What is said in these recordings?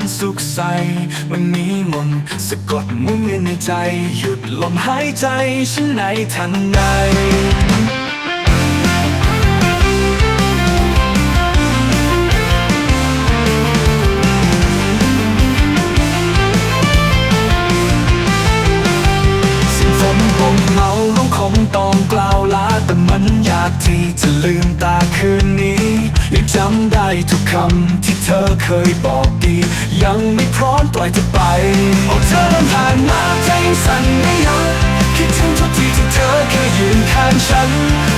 มันสุขใสมันมีมนสะกดมุ่งเงินในใจ หยุดลมหายใจฉันในทันใด ต้องกล่าวลาแต่มันยากที่จะลืมตาคืนนี้ยังจำได้ทุกคำที่เธอเคยบอกดี ยังไม่พร้อมปล่อยเธอไปโอ้เธอเดินผ่านมาใจสั่นไม่หยุดคิดถึงทุกทีที่เธอเคยยืนข้างฉัน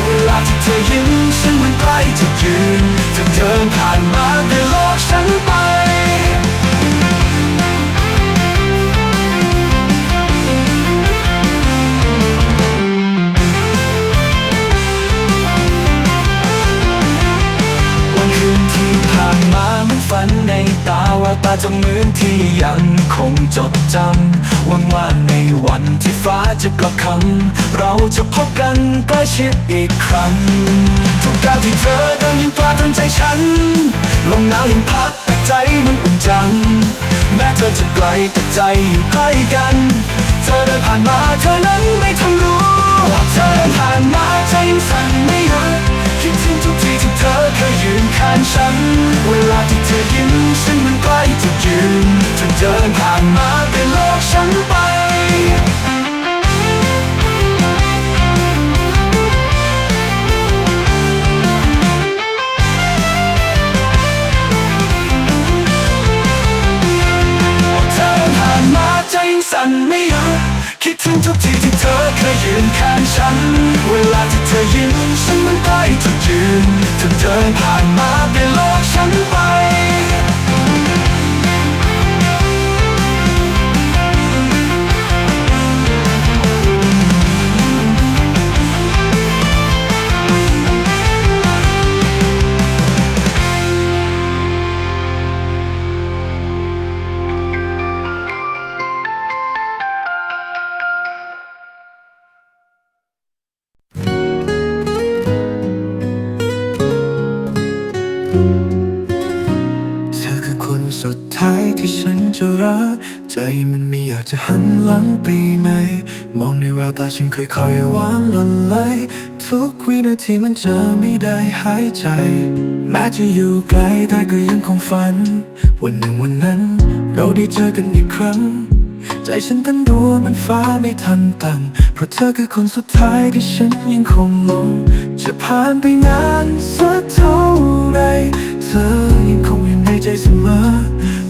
เวลาที่เธอยิ้มฉันมันใกล้จะยืนเธอเดินผ่านมาได้โลกฉันไป ฝันในตาว่าตาจะเหมือนที่ยังคงจดจำหวังว่าในวันที่ฟ้าจะกลับคำเราจะพบกันใกล้ชิดอีกครั้ง ทุกก้าวที่เธอเดินยังตาตรึงใจฉัน ลมหนาวยังพัดแต่ใจมันอุ่นจัง แม้เธอจะไกลแต่ใจอยู่ใกล้กัน เธอเดินผ่านมาเธอนั้นไม่ทันรู้ เธอเดินผ่านมาใจยังสั่น ยยืนฉัน เวลาที่เธอยิ้มฉันมันใกล้จะยืนเธอเดินผ่านมาเป็นโลกฉันไปเธอผ่านมาใจสั่นไม่ย คิดถึงทุกทีที่เธอเคยยืนข้างฉัน เวลาที่เธอยิ้มฉันมันใกล้จะยืนเธอเดินผ่านมาเป็นโลกฉันไป งไปไหน มองในแววตาฉันค่อยๆหวานละลายทุกวินาทีมันจะไม่ได้หายใจ แม้จะอยู่ไกลแต่ก็ยังคงฝัน วันหนึ่งวันนั้น เราได้เจอกันอีกครั้ง ใจฉันเต้นรัวมันฟ้าไม่ทันตั้งเพราะเธอคือคนสุดท้ายที่ฉันยังคงหลงจะผ่านไปนานสักเท่าไรเธอยังคงอยู่ในใจเสมอ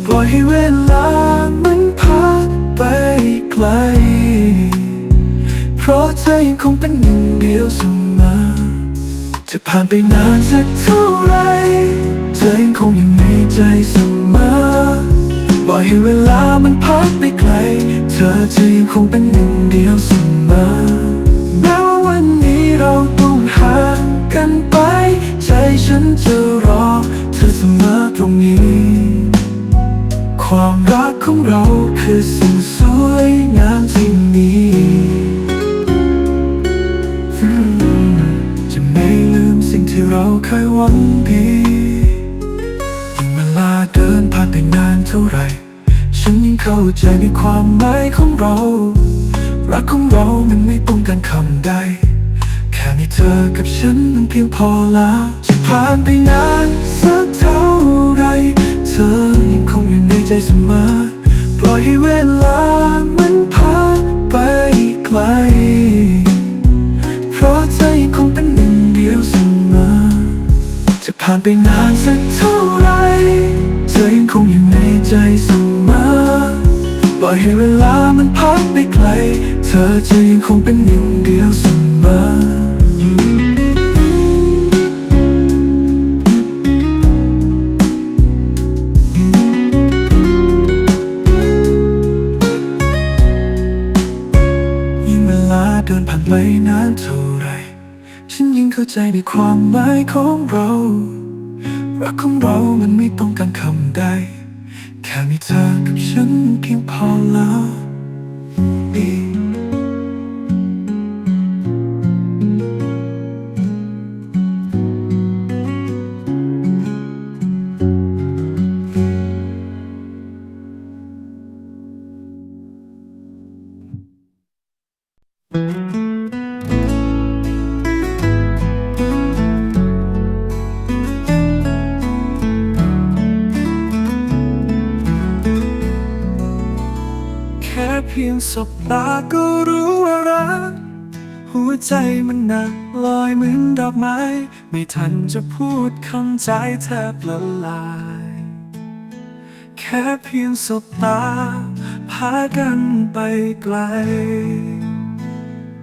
ปล่อยให้เวลามันพัดไป ไกล เพราะเธอยังคงเป็นหนึ่งเดียวเสมอจะผ่านไปนานสักเท่าไร เธอยังคงอยู่ในใจเสมอปล่อยให้เวลามันพัดไปไกล เธอจะยังคงเป็นหนึ่งเดียวเสมอแม้ว่าวันนี้เราต้องห่างกันไป ใจฉันจะรอเธอเสมอตรงนี้ ความรักของเราคือสิ่งสุ วยงามที่มีจะไม่ลืมสิ่งที่เราเคยหวังดียิ่งเวลาเดินผ่านไปนานเท่าไหร่ฉันยิ่งเข้าใจในความหมายของเรา รักของเรามันไม่ต้องการคำใด แค่มีเธอกับฉันมันเพียงพอแล้วจะผ่านไปนานสักเท่าไร เธอยังคงอยู่ในใจเสมอ ปล่อยให้เวลา ปล่อยให้เวลามันพัดไปไกล เธอจะยังคงเป็นหนึ่งเดียวเสมอยิ่งเวลาเดินผ่านไปนานเท่าไร ฉันยิ่งเข้าใจในความหมายของเรา รักของเรามันไม่ต้องการคำใด ค่มีเธอกับฉันเพียงพอแล้วอืม สบตาก็รู้ว่ารัก หัวใจมันหนักลอยเหมือนดอกไม้ ไม่ทันจะพูดคำใจแทบละลาย แค่เพียงสบตา พากันไปไกล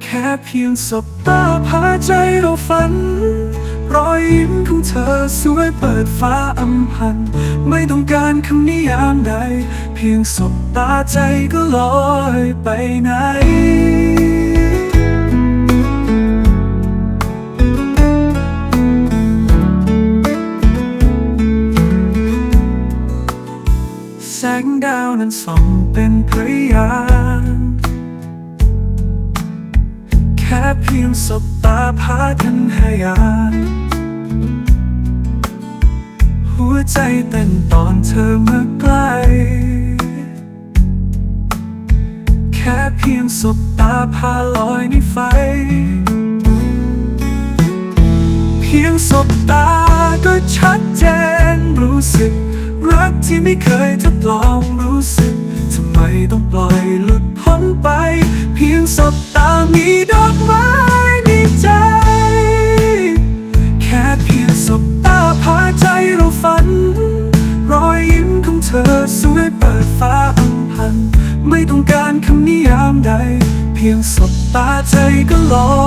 แค่เพียงสบตาพาใจเราฝัน รอยยิ้มของเธอสวยเปิดฟ้าอำพัน ไม่ต้องการคำนิยามใด เพียงสบตาใจก็ลอยไปไหน แสงดาวนั้นส่องเป็นพยานแค่เพียงสบตาพากันหายานหัวใจเต้นตอนเธอมาใกล้ ค่เพียงสบตาพาลอยในไฟ เพียงสบตาก็ชัดเจนรู้สึก รักที่ไม่เคยทดลองรู้สึก ใ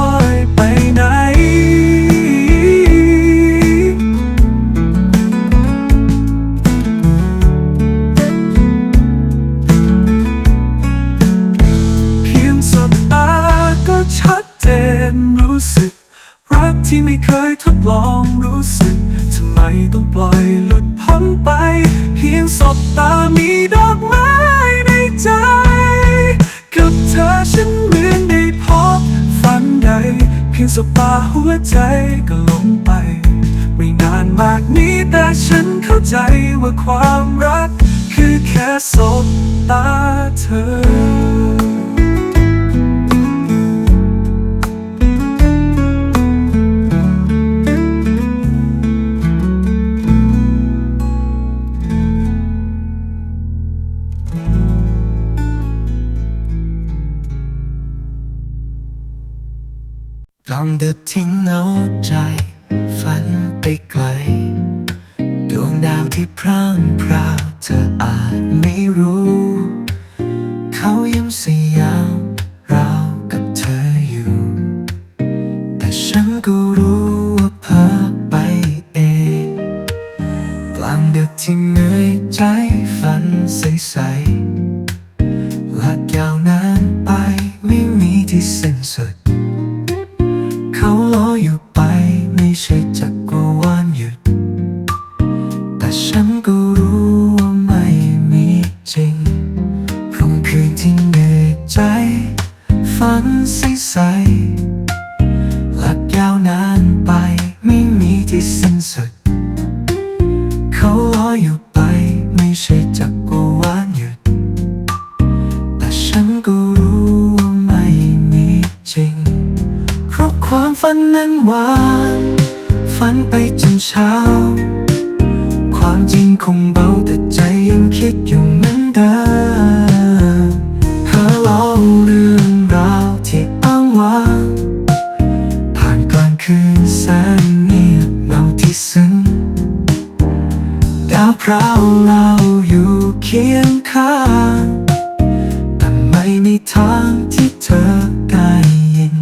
พียงสบตาหัวใจก็ลงไป ไม่นานมากนี้แต่ฉันเข้าใจว่าความรัก คือแค่สบตาเธอ ลอง ฉันก็รู้ว่าไม่มีจริง เพราะความฝันนั้นหวาน ฝันไปจนเช้า ความจริงคงเบาแต่ใจยังคิดอยู่ ทางที่เธอได้ยิน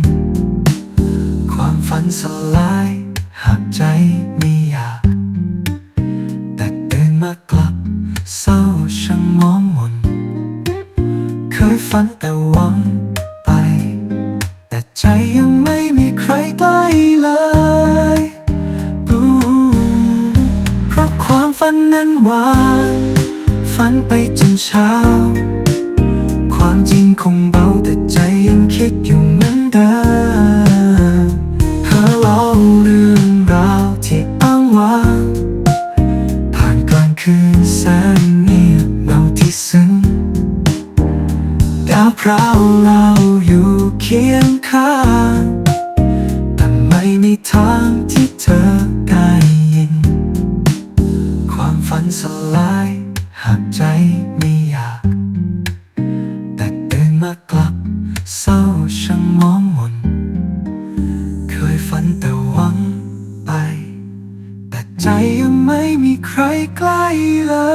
ความฝันสลายหากใจไม่อยาก แต่ตื่นมากลับเศร้าช่างมองมน เคยฝันแต่หวังไป แต่ใจยังไม่มีใครใกล้เลยอู้เพราะความฝันนั้นหวานฝันไปจนเช้า ความจริงคงเบาแต่ใจ caída.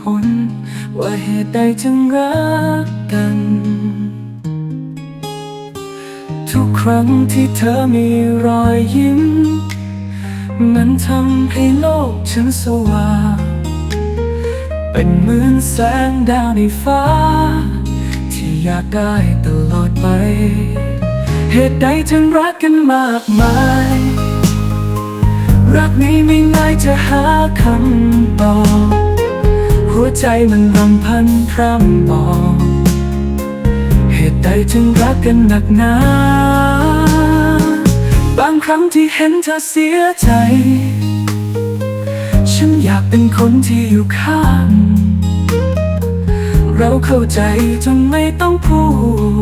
ผล ว่าเหตุใดจึงรักกัน ทุกครั้งที่เธอมีรอยยิ้ม มันทำให้โลกฉันสว่าง เป็นเหมือนแสงดาวในฟ้า ที่อยากได้ตลอดไป เหตุใดถึงรักกันมากมายรักนี้ไม่ง่ายจะหาคำตอบ หัวใจมันรำพันพร่ำบอก เหตุใดจึงรักกันหนักหนาบางครั้งที่เห็นเธอเสียใจ ฉันอยากเป็นคนที่อยู่ข้าง เราเข้าใจจนไม่ต้องพู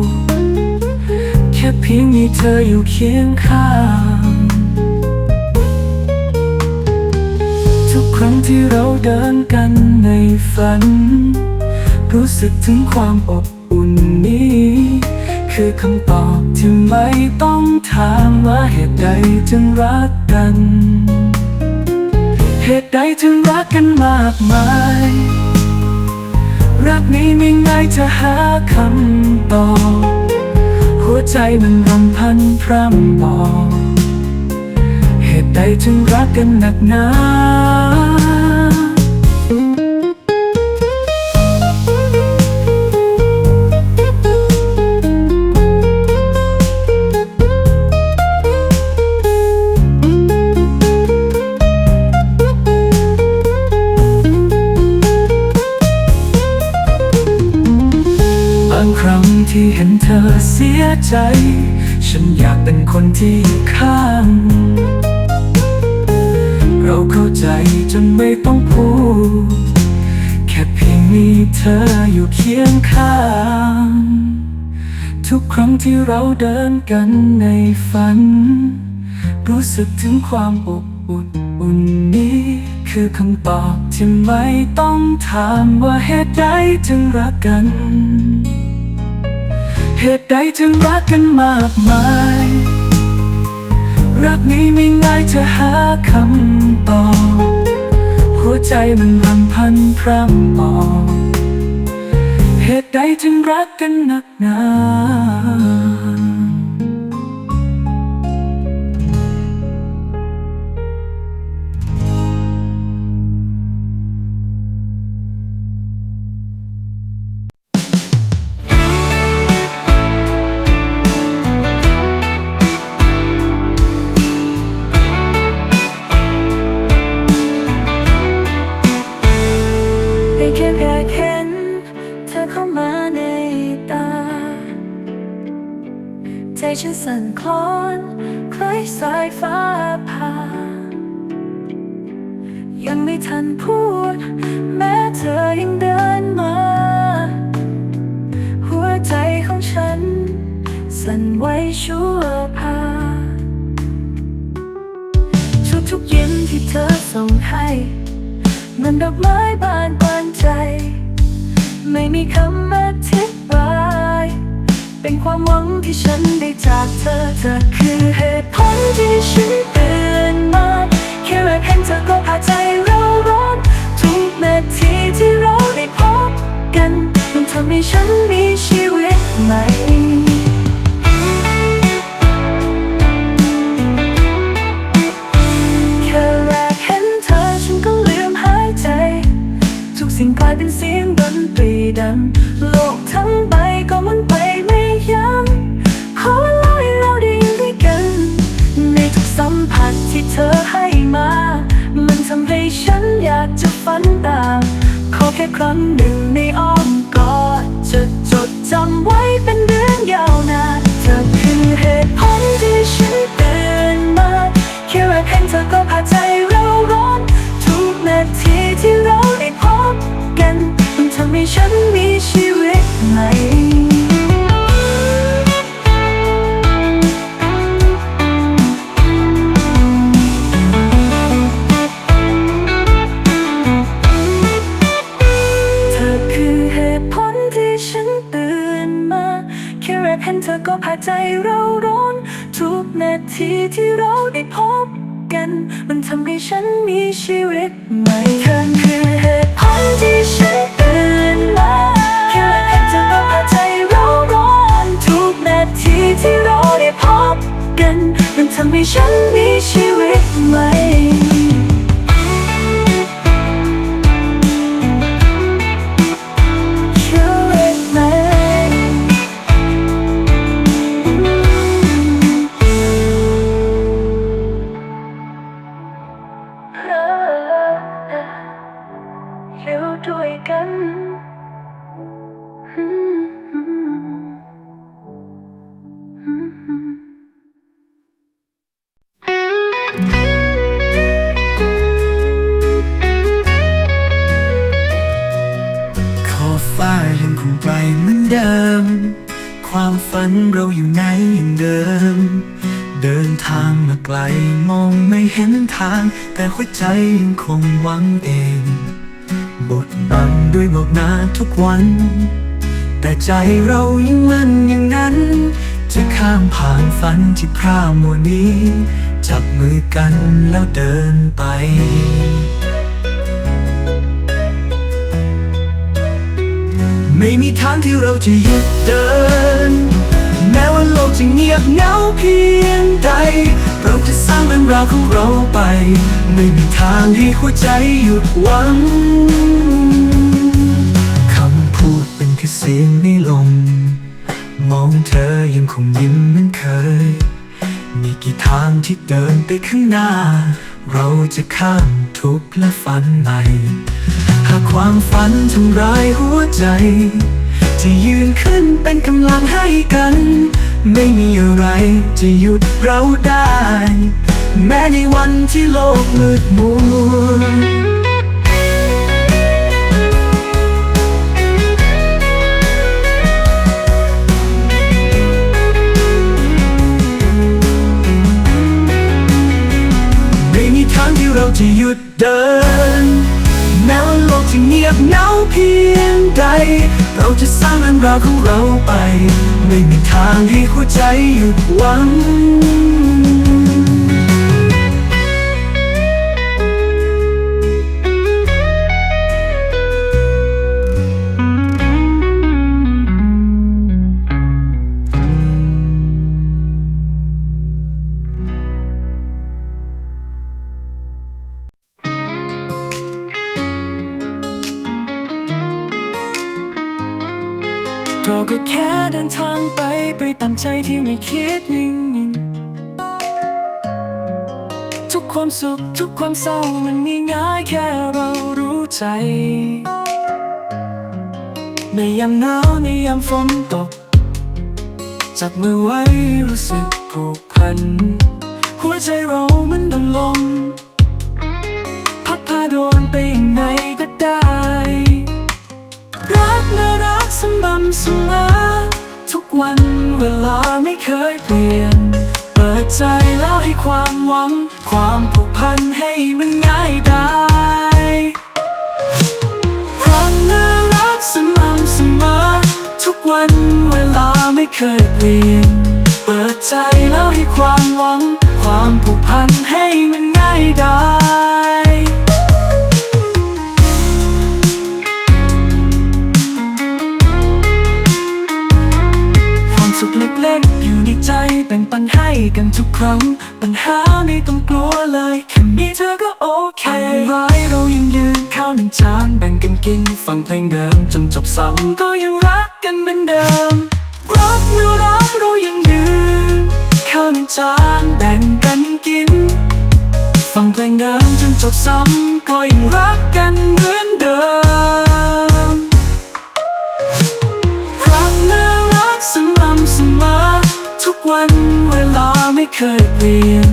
ด แค่เพียงมีเธออยู่เคียงข้าง ทุกครั้งที่เราเดินกันในฝัน รู้สึกถึงความอบอุ่นนี้ คือคำตอบที่ไม่ต้องถามว่าเหตุใดจึงรักกัน เหตุใดจึงรักกันมากมาย รักนี้ไม่ง่ายจะหาคำตอบ หัวใจมันรำพันพร่ำบอก เหตุใดจึงรักกันหนักหนาบางครั้งที่เห็นเธอเสียใจ ฉันอยากเป็นคนที่เร ธออยู่เคียงข้าง ทุกครั้งที่เราเดินกันในฝัน รู้สึกถึงความอบอุ่นอุ่นนี้ คือคำตอบที่ไม่ต้องถามว่าเหตุใดจึงรักกัน เหตุใดจึงรักกันมากมาย รักนี้ไม่ง่ายจะหาคำตอบ หัวใจมันรำพันพร่ำบอก เหตุใดจึงรักกันหนักหนา ฉันสั่นคลอนคล้ายสายฟ้าผ่า ยังไม่ทันพูด แม้เธอยังเดินมา หัวใจของฉัน สั่นไหวชั่วพาทุกๆเย็นที่เธอส่งให้เหมันดอกไม้บานบานใจ ไม่มีคำ เป็นความหวังที่ฉันได้จากเธอ เธอคือเหตุผลที่ฉันตื่นมาแค่แรกเห็นเธอก็พาใจเราร้อนทุกนาทีที่เราได้พบกันมันทำให้ฉันมีชีวิตใหม่แค่แรกเห็นเธอฉันก็ลืมหายใจทุกสิ่งกลายเป็นเสียงดนตรีดัง เธอให้มา มันทำให้ฉันอยากจะฝันตาม ขอแค่ครั้งหนึ่งในอ้อมกอดจะจดจำไว้เป็นเรื่องยาวนานเธอคือเหตุผลที่ฉันตื่นมาแค่แค่แรกเห็นเธอก็พาใจเราร้อน ทุกนาทีที่เราได้พบกัน มันทำให้ฉันมีชีวิต หัวใจยังคงหวังเอง บทบังด้วยหมอกหนาทุกวัน แต่ใจเรายังมั่นอย่างนั้น จะข้ามผ่านฝันที่พร่ามัวนี้ จับมือกันแล้วเดินไปไม่มีทางที่เราจะหยุดเดิน แม้ว่าโลกจะเงียบเหงาเพียงใด เราจะสร้างเรื่องราวของเราไป ไม่มีทางให้หัวใจหยุดหวัง คำพูดเป็นแค่เสียงในลม มองเธอยังคงยิ้มเหมือนเคย มีกี่ทางที่เดินไปข้างหน้า เราจะข้ามทุกข์และฝันใหม่ หากความฝันทำร้ายหัวใจ จะยืนขึ้นเป็นกำลังให้กัน ไม่มีอะไรจะหยุดเราได้ แม้ในวันที่โลกมืดมัวไม่มีทางที่เราจะหยุดเดิน แม้ว่าโลกจะเงียบเหงาเพียงใด เราจะสร้างเรื่องราวของเราไป ไม่มีทางให้หัวใจหยุดหวัง ใจที่ไม่คิดนิ่งทุกความสุขทุกความเศร้ามันมีง่ายแค่เรารู้ใจ ในยามหนาวในยามฝนตก จับมือไว้รู้สึกผูกพัน หัวใจเรามันดังลมพัดพาโดนไปอย่างไหนก็ได้ รักน่ารักสม่ำเสมอทุกวัน เวลาไม่เคยเปลี่ยน เปิดใจแล้วให้ความหวัง ความผูกพันให้มันง่ายได้รักน่ารักสม่ำเสมอ ทุกวันเวลาไม่เคยเปลี่ยน เปิดใจแล้วให้ความหวัง ความผูกพันให้มันง่ายได้ ใจแบ่งปันให้กันทุกครั้ง ปัญหาไม่ต้องกลัวเลยแค่มีเธอก็โอเคร้ายเรายังยืนข้าวหนึ่งจานแบ่งกันกินฟังเพลงเดิมจนจบซ้ำก็ยังรักกันเหมือนเดิมรักเมื่อรักเรายังยืนข้าวหนึ่งจานแบ่งกันกิน ฟังเพลงเดิมจนจบซ้ำก็ยังรักกันเหมือนเดิม วันเวลาไม่เคยเปลี่ยน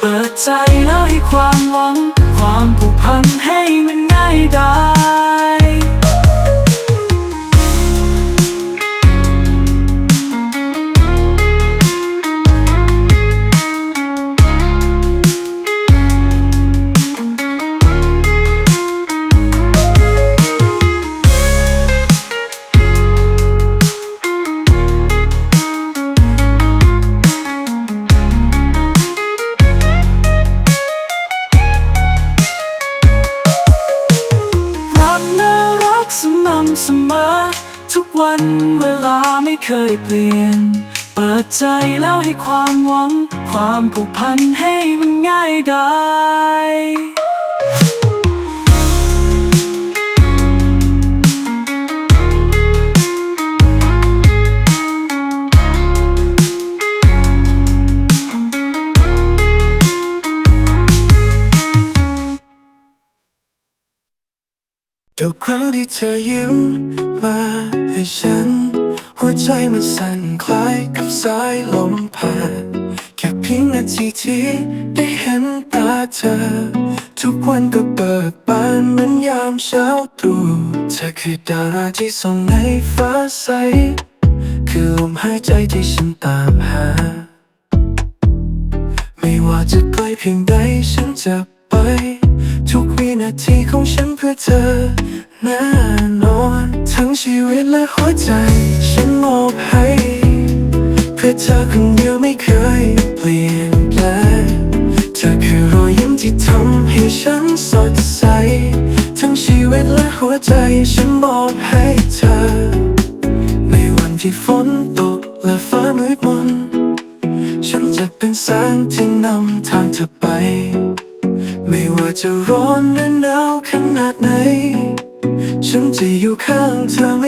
เปิดใจแล้วให้ความหวัง ความผูกพันให้มันง่ายได้ เคยเปลี่ยน เปิดใจแล้วให้ความหวัง ความผูกพันให้มันง่ายได้ทุกครั้งที่เธอยิ้มมาให้ฉัน หัวใจมันสั่นคล้ายกับสายลมผ่าน แค่เพียงนาทีที่ได้เห็นตาเธอ ทุกวันก็เบิกบานเหมือนยามเช้าตรู่เธอคือดาราที่ส่องในฟ้าใส คือลมหายใจที่ฉันตามหา ไม่ว่าจะไกลเพียงใดฉันจะไป วินาทีของฉันเพื่อเธอแน่นอนทั้งชีวิตและหัวใจ ฉันมอบให้ เพื่อเธอคนเดียวไม่เคยเปลี่ยนแปลงเธอคือรอยยิ้มที่ทำให้ฉันสดใส ทั้งชีวิตและหัวใจฉันมอบให้เธอ ในวันที่ฝนตกและฟ้ามืดมนฉันจะเป็นแสงที่นำ จะร้อนหรือหนาวขนาดไหน ฉันจะอยู่ข้างเธอไม่